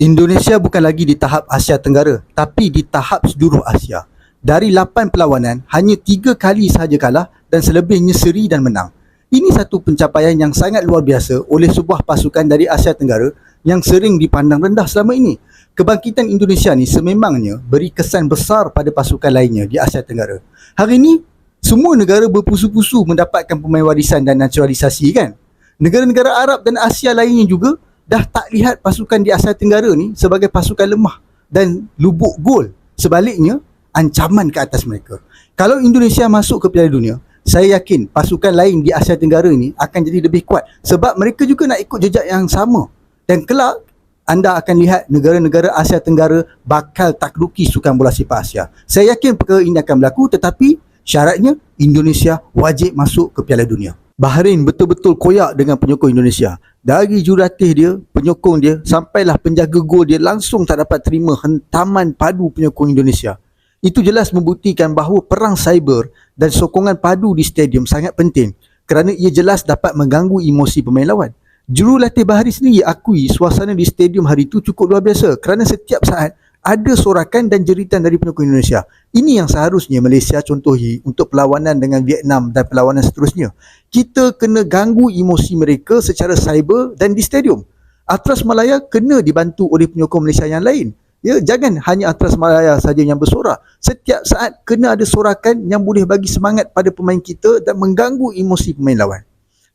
Indonesia bukan lagi di tahap Asia Tenggara tapi di tahap seluruh Asia. Dari 8 perlawanan, hanya 3 kali sahaja kalah dan selebihnya seri dan menang. Ini satu pencapaian yang sangat luar biasa oleh sebuah pasukan dari Asia Tenggara yang sering dipandang rendah selama ini. Kebangkitan Indonesia ni sememangnya beri kesan besar pada pasukan lainnya di Asia Tenggara. Hari ini, semua negara berpusu-pusu mendapatkan pemain warisan dan naturalisasi kan? Negara-negara Arab dan Asia lainnya juga dah tak lihat pasukan di Asia Tenggara ni sebagai pasukan lemah dan lubuk gol. Sebaliknya, ancaman ke atas mereka. Kalau Indonesia masuk ke Piala Dunia, saya yakin pasukan lain di Asia Tenggara ni akan jadi lebih kuat sebab mereka juga nak ikut jejak yang sama. Dan kelak anda akan lihat negara-negara Asia Tenggara bakal takluki sukan bola sepak Asia. Saya yakin perkara ini akan berlaku tetapi syaratnya Indonesia wajib masuk ke Piala Dunia. Bahrain betul-betul koyak dengan penyokong Indonesia. Dari jurulatih dia, penyokong dia, sampailah penjaga gol dia langsung tak dapat terima hentaman padu penyokong Indonesia. Itu jelas membuktikan bahawa perang cyber dan sokongan padu di stadium sangat penting kerana ia jelas dapat mengganggu emosi pemain lawan. Jurulatih Bahari sendiri akui suasana di stadium hari itu cukup luar biasa kerana setiap saat ada sorakan dan jeritan dari penyokong Indonesia. Ini yang seharusnya Malaysia contohi untuk perlawanan dengan Vietnam dan perlawanan seterusnya. Kita kena ganggu emosi mereka secara cyber dan di stadium. Atras Malaya kena dibantu oleh penyokong Malaysia yang lain. Ya, jangan hanya Atras Malaya saja yang bersorak. Setiap saat kena ada sorakan yang boleh bagi semangat pada pemain kita dan mengganggu emosi pemain lawan.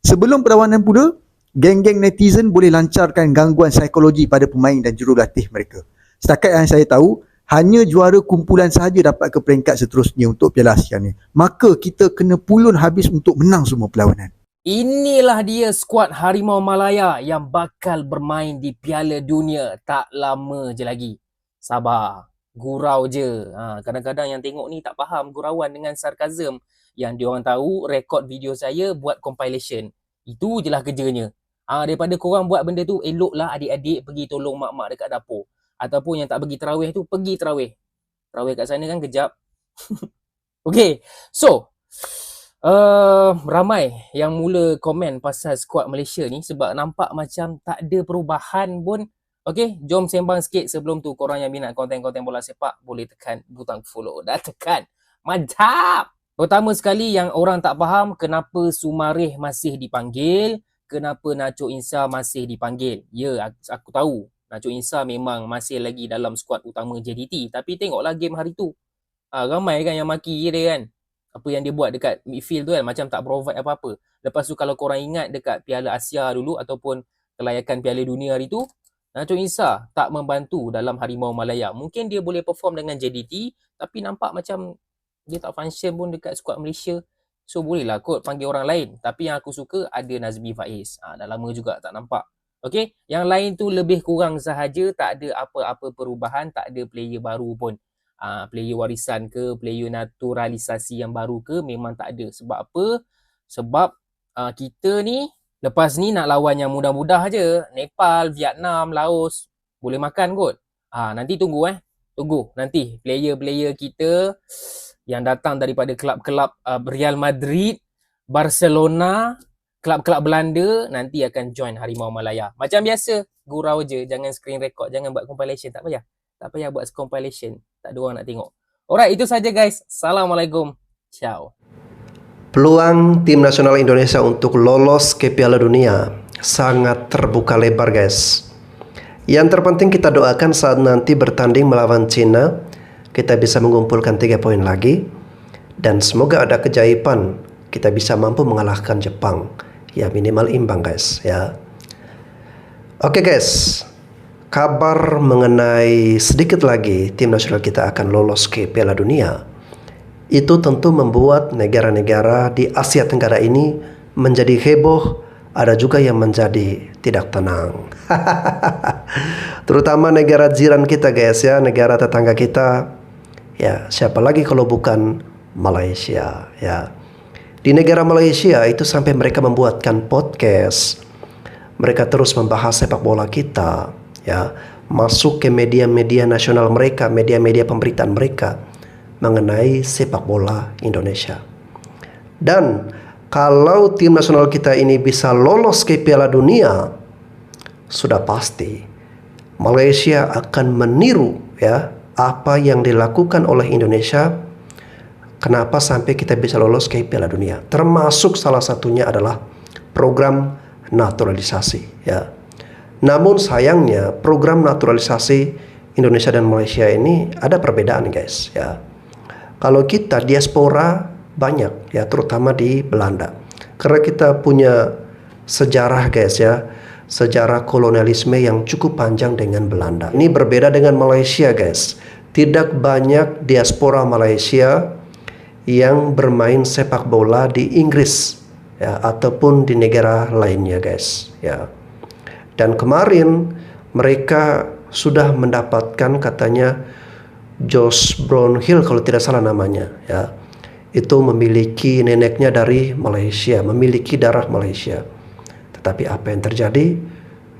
Sebelum perlawanan pula, geng-geng netizen boleh lancarkan gangguan psikologi pada pemain dan jurulatih mereka. Setakat yang saya tahu, hanya juara kumpulan sahaja dapat ke peringkat seterusnya untuk Piala Asia ni. Maka kita kena pulun habis untuk menang semua perlawanan. Inilah dia skuad Harimau Malaya yang bakal bermain di Piala Dunia tak lama je lagi. Sabar. Gurau je. Ha, kadang-kadang yang tengok ni tak faham gurauan dengan sarkazm. Yang diorang tahu rekod video saya buat compilation. Itu je lah kerjanya. Ha, daripada korang buat benda tu, eloklah adik-adik pergi tolong mak-mak dekat dapur ataupun yang tak pergi terawih tu pergi terawih. Terawih kat sana kan kejap. okay, so uh, ramai yang mula komen pasal skuad Malaysia ni sebab nampak macam tak ada perubahan pun. Okay, jom sembang sikit sebelum tu korang yang minat konten-konten bola sepak boleh tekan butang follow. Dah tekan. Mantap! Pertama sekali yang orang tak faham kenapa Sumarih masih dipanggil, kenapa Nacho Insa masih dipanggil. Ya, aku, aku tahu Nacho Insa memang masih lagi dalam skuad utama JDT. Tapi tengoklah game hari tu. Ha, ramai kan yang maki dia kan. Apa yang dia buat dekat midfield tu kan. Macam tak provide apa-apa. Lepas tu kalau korang ingat dekat Piala Asia dulu ataupun kelayakan Piala Dunia hari tu. Nacho Insa tak membantu dalam Harimau Malaya. Mungkin dia boleh perform dengan JDT. Tapi nampak macam dia tak function pun dekat skuad Malaysia. So bolehlah kot panggil orang lain. Tapi yang aku suka ada Nazmi Faiz. Ha, dah lama juga tak nampak. Okey, yang lain tu lebih kurang sahaja, tak ada apa-apa perubahan, tak ada player baru pun. Uh, player warisan ke, player naturalisasi yang baru ke, memang tak ada. Sebab apa? Sebab uh, kita ni, lepas ni nak lawan yang mudah-mudah je. Nepal, Vietnam, Laos, boleh makan kot. Uh, nanti tunggu eh. Tunggu nanti player-player kita yang datang daripada kelab-kelab uh, Real Madrid, Barcelona, kelab-kelab Belanda nanti akan join Harimau Malaya. Macam biasa, gurau je, jangan screen record, jangan buat compilation, tak payah. Tak payah buat compilation, tak ada orang nak tengok. Alright, itu saja guys. Assalamualaikum. Ciao. Peluang tim nasional Indonesia untuk lolos ke Piala Dunia sangat terbuka lebar guys. Yang terpenting kita doakan saat nanti bertanding melawan Cina, kita bisa mengumpulkan 3 poin lagi dan semoga ada keajaiban kita bisa mampu mengalahkan Jepang ya minimal imbang guys ya. Oke okay, guys. Kabar mengenai sedikit lagi tim nasional kita akan lolos ke Piala Dunia. Itu tentu membuat negara-negara di Asia Tenggara ini menjadi heboh. Ada juga yang menjadi tidak tenang. Terutama negara jiran kita guys ya. Negara tetangga kita. Ya siapa lagi kalau bukan Malaysia ya di negara Malaysia itu sampai mereka membuatkan podcast. Mereka terus membahas sepak bola kita, ya, masuk ke media-media nasional mereka, media-media pemberitaan mereka mengenai sepak bola Indonesia. Dan kalau tim nasional kita ini bisa lolos ke Piala Dunia, sudah pasti Malaysia akan meniru ya apa yang dilakukan oleh Indonesia kenapa sampai kita bisa lolos ke Piala Dunia. Termasuk salah satunya adalah program naturalisasi ya. Namun sayangnya program naturalisasi Indonesia dan Malaysia ini ada perbedaan guys ya. Kalau kita diaspora banyak ya terutama di Belanda. Karena kita punya sejarah guys ya sejarah kolonialisme yang cukup panjang dengan Belanda. Ini berbeda dengan Malaysia, guys. Tidak banyak diaspora Malaysia yang bermain sepak bola di Inggris ya ataupun di negara lainnya, guys. Ya. Dan kemarin mereka sudah mendapatkan katanya Josh Brownhill kalau tidak salah namanya, ya. Itu memiliki neneknya dari Malaysia, memiliki darah Malaysia. Tetapi apa yang terjadi?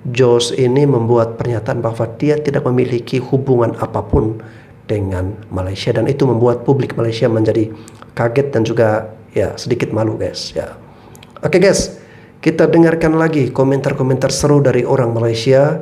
Jos ini membuat pernyataan bahwa dia tidak memiliki hubungan apa pun dengan Malaysia dan itu membuat publik Malaysia menjadi kaget dan juga ya sedikit malu guys ya. Oke guys, kita dengarkan lagi komentar-komentar seru dari orang Malaysia.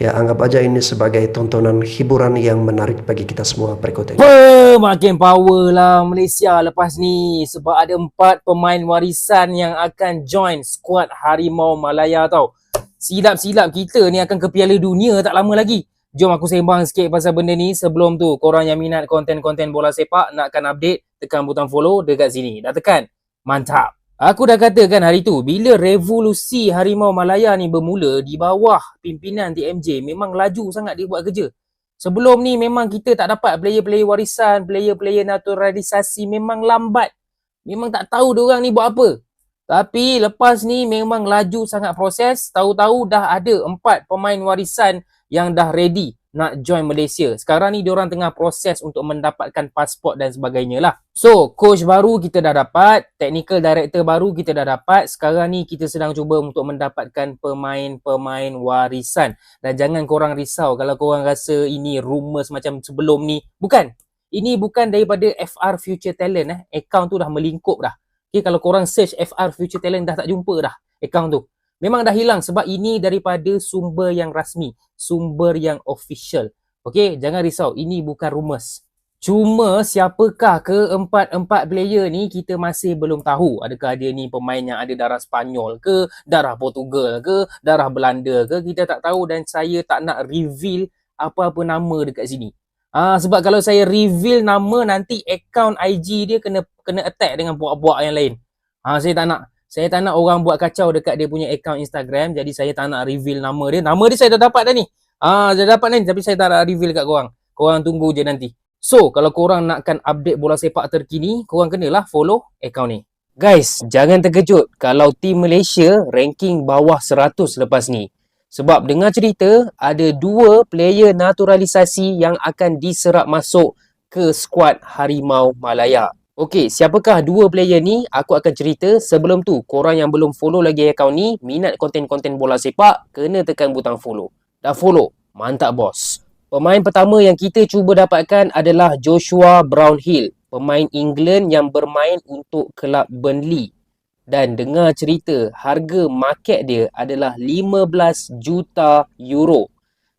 Ya anggap aja ini sebagai tontonan hiburan yang menarik bagi kita semua berikut ini. Apa makin power lah Malaysia lepas ni sebab ada empat pemain warisan yang akan join skuad Harimau Malaya tau. Silap-silap kita ni akan ke Piala Dunia tak lama lagi. Jom aku sembang sikit pasal benda ni sebelum tu korang yang minat konten-konten bola sepak nakkan update tekan butang follow dekat sini. Dah tekan? Mantap. Aku dah katakan hari tu, bila revolusi Harimau Malaya ni bermula di bawah pimpinan TMJ, memang laju sangat dia buat kerja. Sebelum ni memang kita tak dapat player-player warisan, player-player naturalisasi memang lambat. Memang tak tahu orang ni buat apa. Tapi lepas ni memang laju sangat proses. Tahu-tahu dah ada empat pemain warisan yang dah ready nak join Malaysia. Sekarang ni diorang tengah proses untuk mendapatkan pasport dan sebagainya lah. So, coach baru kita dah dapat, technical director baru kita dah dapat. Sekarang ni kita sedang cuba untuk mendapatkan pemain-pemain warisan. Dan jangan korang risau kalau korang rasa ini rumours macam sebelum ni. Bukan. Ini bukan daripada FR Future Talent eh. Account tu dah melingkup dah. Okay, kalau korang search FR Future Talent dah tak jumpa dah account tu. Memang dah hilang sebab ini daripada sumber yang rasmi, sumber yang official. Okey, jangan risau, ini bukan rumours. Cuma siapakah keempat-empat player ni kita masih belum tahu. Adakah dia ni pemain yang ada darah Spanyol ke, darah Portugal ke, darah Belanda ke, kita tak tahu dan saya tak nak reveal apa-apa nama dekat sini. Ah sebab kalau saya reveal nama nanti account IG dia kena kena attack dengan buak-buak yang lain. Ah saya tak nak. Saya tak nak orang buat kacau dekat dia punya account Instagram. Jadi saya tak nak reveal nama dia. Nama dia saya dah dapat dah ni. Ah, dah dapat ni. Tapi saya tak nak reveal kat korang. Korang tunggu je nanti. So, kalau korang nakkan update bola sepak terkini, korang kenalah follow account ni. Guys, jangan terkejut kalau tim Malaysia ranking bawah 100 lepas ni. Sebab dengar cerita, ada dua player naturalisasi yang akan diserap masuk ke skuad Harimau Malaya. Okey, siapakah dua player ni? Aku akan cerita. Sebelum tu, korang yang belum follow lagi akaun ni, minat konten-konten bola sepak, kena tekan butang follow. Dah follow? Mantap bos. Pemain pertama yang kita cuba dapatkan adalah Joshua Brownhill, pemain England yang bermain untuk kelab Burnley. Dan dengar cerita, harga market dia adalah 15 juta euro.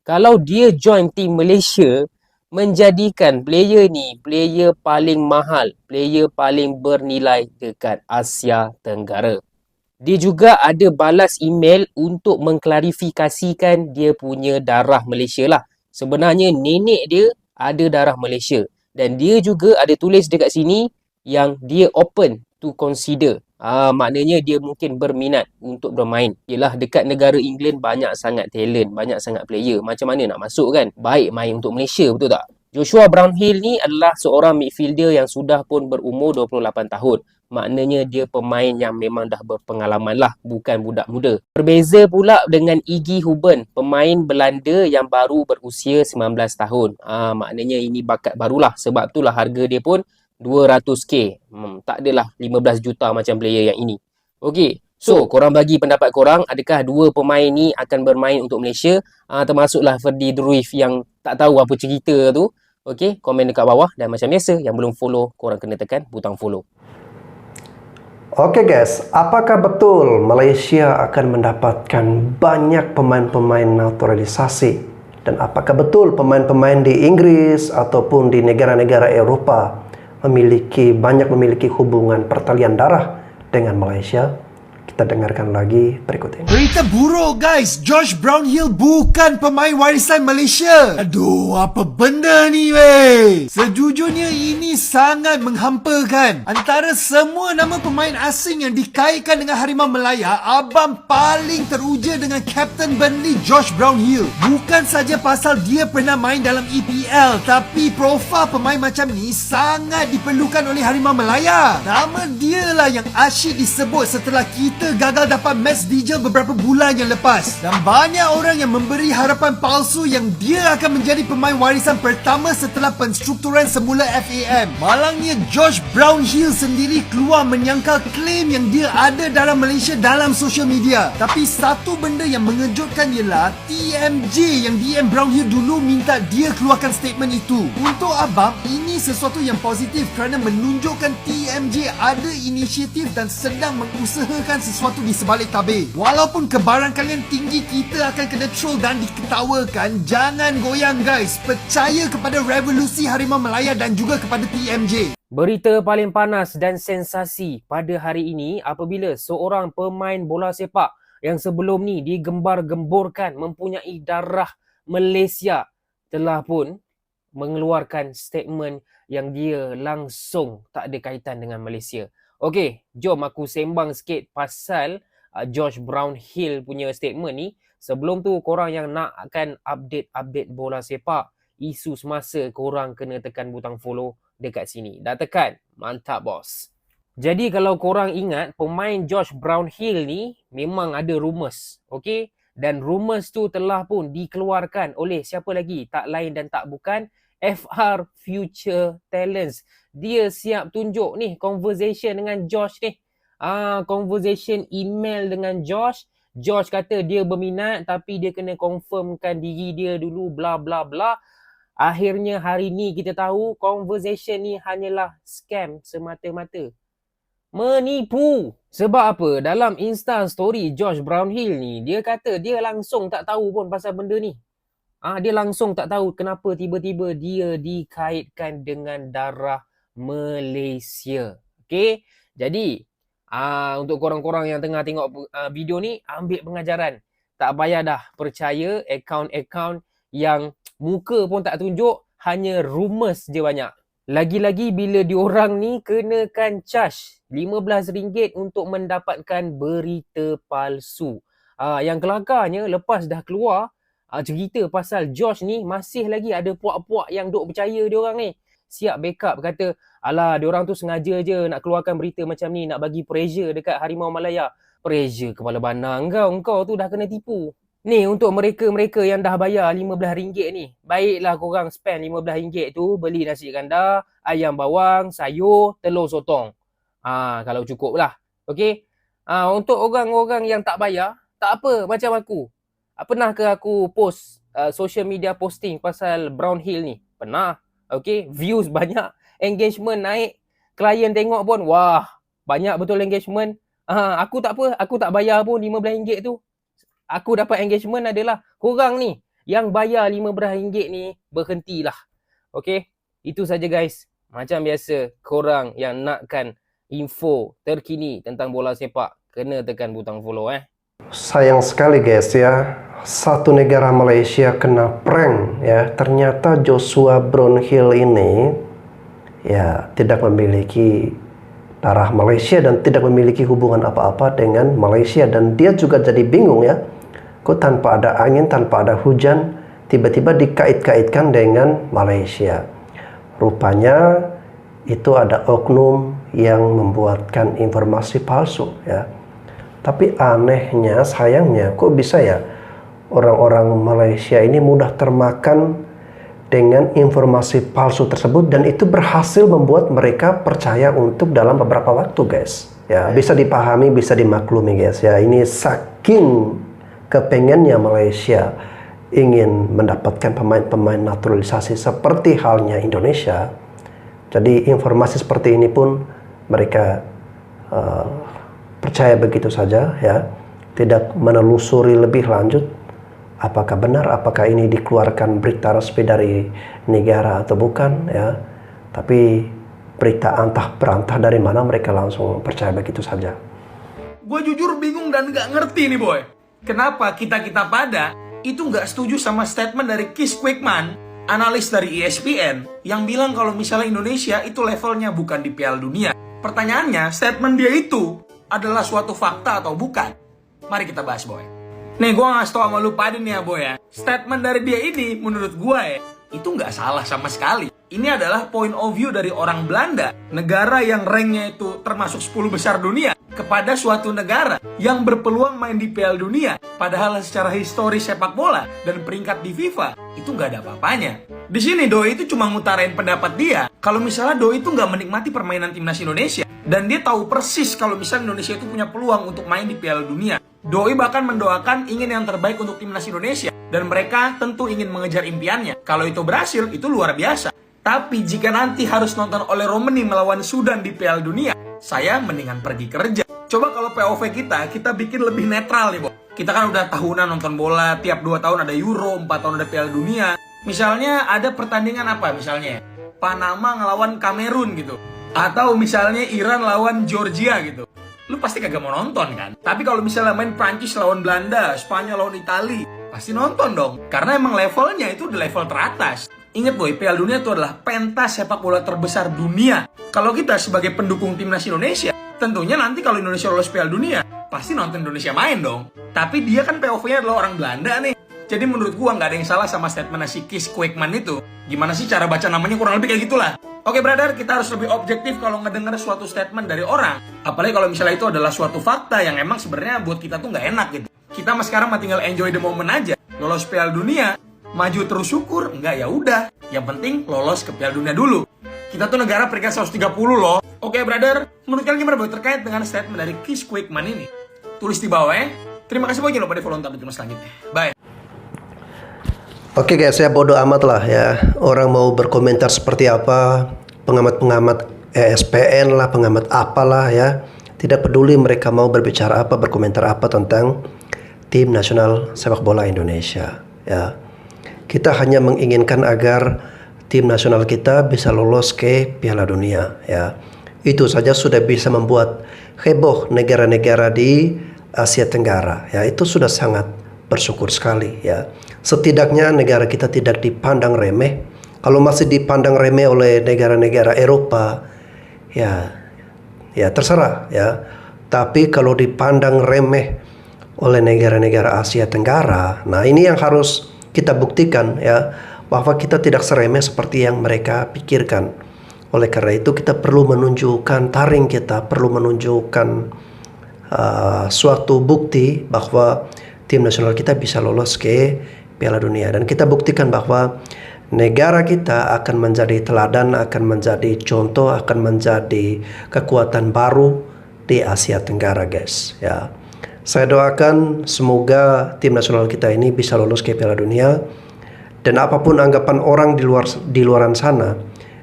Kalau dia join tim Malaysia, menjadikan player ni player paling mahal, player paling bernilai dekat Asia Tenggara. Dia juga ada balas email untuk mengklarifikasikan dia punya darah Malaysia lah. Sebenarnya nenek dia ada darah Malaysia. Dan dia juga ada tulis dekat sini yang dia open to consider. Ah, maknanya dia mungkin berminat untuk bermain. Yelah dekat negara England banyak sangat talent, banyak sangat player. Macam mana nak masuk kan? Baik main untuk Malaysia, betul tak? Joshua Brownhill ni adalah seorang midfielder yang sudah pun berumur 28 tahun. Maknanya dia pemain yang memang dah berpengalaman lah, bukan budak muda. Berbeza pula dengan Iggy Huben, pemain Belanda yang baru berusia 19 tahun. Ah, maknanya ini bakat barulah sebab itulah harga dia pun 200k. Hmm, tak adalah 15 juta macam player yang ini. Okey. So, korang bagi pendapat korang, adakah dua pemain ni akan bermain untuk Malaysia? Uh, termasuklah Ferdi Druif yang tak tahu apa cerita tu. Okey, komen dekat bawah dan macam biasa yang belum follow, korang kena tekan butang follow. Okey guys, apakah betul Malaysia akan mendapatkan banyak pemain-pemain naturalisasi Dan apakah betul pemain-pemain di Inggris ataupun di negara-negara Eropa memiliki banyak memiliki hubungan pertalian darah dengan Malaysia? Kita dengarkan lagi berikut ini. Berita buruk guys, Josh Brownhill bukan pemain warisan Malaysia. Aduh, apa benda ni weh? Sejujurnya ini sangat menghampakan. Antara semua nama pemain asing yang dikaitkan dengan Harimau Melaya, abang paling teruja dengan Captain Burnley Josh Brownhill. Bukan saja pasal dia pernah main dalam EPL, tapi profil pemain macam ni sangat diperlukan oleh Harimau Melaya. Nama dia lah yang asyik disebut setelah kita gagal dapat match Digel beberapa bulan yang lepas. Dan banyak orang yang memberi harapan palsu yang dia akan menjadi pemain warisan pertama setelah penstrukturan semula FAM. Malangnya Josh Brownhill sendiri keluar menyangkal klaim yang dia ada dalam Malaysia dalam social media. Tapi satu benda yang mengejutkan ialah TMJ yang DM Brownhill dulu minta dia keluarkan statement itu. Untuk abang, ini sesuatu yang positif kerana menunjukkan TMJ ada inisiatif dan sedang mengusahakan sesuatu di sebalik tabir. Walaupun kebaran kalian tinggi, kita akan kena troll dan diketawakan. Jangan goyang guys. Percaya kepada revolusi Harimau Melaya dan juga kepada TMJ. Berita paling panas dan sensasi pada hari ini apabila seorang pemain bola sepak yang sebelum ni digembar-gemburkan mempunyai darah Malaysia telah pun mengeluarkan statement yang dia langsung tak ada kaitan dengan Malaysia. Okey, jom aku sembang sikit pasal uh, Josh Brownhill punya statement ni. Sebelum tu korang yang nak akan update-update bola sepak, isu semasa korang kena tekan butang follow dekat sini. Dah tekan? Mantap bos. Jadi kalau korang ingat pemain Josh Brownhill ni memang ada rumours, okey? Dan rumours tu telah pun dikeluarkan oleh siapa lagi? Tak lain dan tak bukan FR Future Talents. Dia siap tunjuk ni conversation dengan Josh ni. Ah, conversation email dengan Josh. Josh kata dia berminat tapi dia kena confirmkan diri dia dulu bla bla bla. Akhirnya hari ni kita tahu conversation ni hanyalah scam semata-mata. Menipu. Sebab apa? Dalam Insta story Josh Brownhill ni, dia kata dia langsung tak tahu pun pasal benda ni. Ah, dia langsung tak tahu kenapa tiba-tiba dia dikaitkan dengan darah Malaysia. Okey. Jadi, ah untuk korang-korang yang tengah tengok uh, video ni, ambil pengajaran. Tak payah dah percaya akaun-akaun yang muka pun tak tunjuk, hanya rumours je banyak. Lagi-lagi bila diorang ni kenakan charge RM15 untuk mendapatkan berita palsu. Ah, yang kelakarnya lepas dah keluar, uh, cerita pasal Josh ni masih lagi ada puak-puak yang duk percaya dia orang ni. Siap backup kata, alah dia orang tu sengaja je nak keluarkan berita macam ni nak bagi pressure dekat Harimau Malaya. Pressure kepala banang kau, kau tu dah kena tipu. Ni untuk mereka-mereka yang dah bayar RM15 ni. Baiklah korang spend RM15 tu beli nasi ganda, ayam bawang, sayur, telur sotong. Ah kalau cukup lah. Okay. Ah untuk orang-orang yang tak bayar, tak apa macam aku. Ah, pernah ke aku post uh, social media posting pasal Brownhill ni? Pernah. Okay, views banyak, engagement naik, klien tengok pun, wah, banyak betul engagement. Uh, aku tak apa, aku tak bayar pun RM15 tu. Aku dapat engagement adalah korang ni yang bayar RM15 ni berhentilah. Okay, itu saja guys. Macam biasa, korang yang nakkan info terkini tentang bola sepak, kena tekan butang follow eh. Sayang sekali guys ya, satu negara Malaysia kena prank ya. Ternyata Joshua Brownhill ini ya tidak memiliki darah Malaysia dan tidak memiliki hubungan apa-apa dengan Malaysia dan dia juga jadi bingung ya. Kok tanpa ada angin, tanpa ada hujan, tiba-tiba dikait-kaitkan dengan Malaysia. Rupanya itu ada oknum yang membuatkan informasi palsu ya. Tapi anehnya, sayangnya, kok bisa ya orang-orang Malaysia ini mudah termakan dengan informasi palsu tersebut dan itu berhasil membuat mereka percaya untuk dalam beberapa waktu, guys. Ya, bisa dipahami, bisa dimaklumi, guys. Ya, ini saking kepengennya Malaysia ingin mendapatkan pemain-pemain naturalisasi seperti halnya Indonesia. Jadi informasi seperti ini pun mereka uh, percaya begitu saja ya tidak menelusuri lebih lanjut apakah benar apakah ini dikeluarkan berita resmi dari negara atau bukan ya tapi berita antah berantah dari mana mereka langsung percaya begitu saja Gue jujur bingung dan nggak ngerti nih boy. Kenapa kita-kita pada itu nggak setuju sama statement dari Keith Quickman, analis dari ESPN, yang bilang kalau misalnya Indonesia itu levelnya bukan di Piala Dunia. Pertanyaannya, statement dia itu adalah suatu fakta atau bukan? Mari kita bahas boy. Nih gue ngasih tau sama lu pada nih ya boy ya. Statement dari dia ini menurut gue ya, itu nggak salah sama sekali. Ini adalah point of view dari orang Belanda, negara yang ranknya itu termasuk 10 besar dunia, kepada suatu negara yang berpeluang main di Piala Dunia. Padahal secara historis sepak bola dan peringkat di FIFA itu nggak ada apa-apanya. Di sini Doi itu cuma ngutarain pendapat dia. Kalau misalnya Doi itu nggak menikmati permainan timnas Indonesia dan dia tahu persis kalau misalnya Indonesia itu punya peluang untuk main di Piala Dunia. Doi bahkan mendoakan ingin yang terbaik untuk timnas Indonesia dan mereka tentu ingin mengejar impiannya. Kalau itu berhasil, itu luar biasa. Tapi jika nanti harus nonton oleh Romani melawan Sudan di Piala Dunia, saya mendingan pergi kerja. Coba kalau POV kita, kita bikin lebih netral nih, Bo. Kita kan udah tahunan nonton bola, tiap 2 tahun ada Euro, 4 tahun ada Piala Dunia. Misalnya ada pertandingan apa misalnya? Panama ngelawan Kamerun gitu. Atau misalnya Iran lawan Georgia gitu. Lu pasti kagak mau nonton kan? Tapi kalau misalnya main Prancis lawan Belanda, Spanyol lawan Itali, pasti nonton dong. Karena emang levelnya itu udah level teratas. Ingat boy, Piala Dunia itu adalah pentas sepak bola terbesar dunia. Kalau kita sebagai pendukung timnas Indonesia, tentunya nanti kalau Indonesia lolos Piala Dunia, pasti nonton Indonesia main dong. Tapi dia kan POV-nya adalah orang Belanda nih. Jadi menurut gua nggak ada yang salah sama statement si Kees Kwekman itu. Gimana sih cara baca namanya kurang lebih kayak gitulah. Oke brother, kita harus lebih objektif kalau ngedenger suatu statement dari orang. Apalagi kalau misalnya itu adalah suatu fakta yang emang sebenarnya buat kita tuh nggak enak gitu. Kita mah sekarang mah tinggal enjoy the moment aja. Lolos Piala Dunia, maju terus syukur, nggak ya udah. Yang penting lolos ke Piala Dunia dulu. Kita tuh negara peringkat 130 loh. Oke brother, menurut kalian gimana terkait dengan statement dari Kees Quickman ini? Tulis di bawah ya. Terima kasih banyak loh pada follow untuk update selanjutnya. Bye. Oke guys, saya bodoh amat lah ya. Orang mau berkomentar seperti apa, pengamat-pengamat ESPN lah, pengamat apalah ya. Tidak peduli mereka mau berbicara apa, berkomentar apa tentang tim nasional sepak bola Indonesia ya. Kita hanya menginginkan agar tim nasional kita bisa lolos ke Piala Dunia ya. Itu saja sudah bisa membuat heboh negara-negara di Asia Tenggara ya. Itu sudah sangat bersyukur sekali ya. Setidaknya negara kita tidak dipandang remeh. Kalau masih dipandang remeh oleh negara-negara Eropa, ya, ya terserah ya. Tapi kalau dipandang remeh oleh negara-negara Asia Tenggara, nah ini yang harus kita buktikan ya bahwa kita tidak seremeh seperti yang mereka pikirkan. Oleh karena itu kita perlu menunjukkan taring kita, perlu menunjukkan uh, suatu bukti bahwa tim nasional kita bisa lolos ke Piala Dunia dan kita buktikan bahwa negara kita akan menjadi teladan, akan menjadi contoh, akan menjadi kekuatan baru di Asia Tenggara, guys. Ya, saya doakan semoga tim nasional kita ini bisa lolos ke Piala Dunia dan apa pun anggapan orang di luar di luaran sana,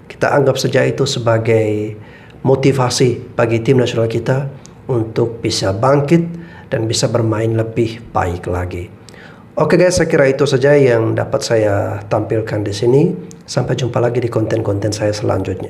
kita anggap saja itu sebagai motivasi bagi tim nasional kita untuk bisa bangkit dan bisa bermain lebih baik lagi. Oke guys, saya kira itu saja yang dapat saya tampilkan di sini. Sampai jumpa lagi di konten-konten saya selanjutnya.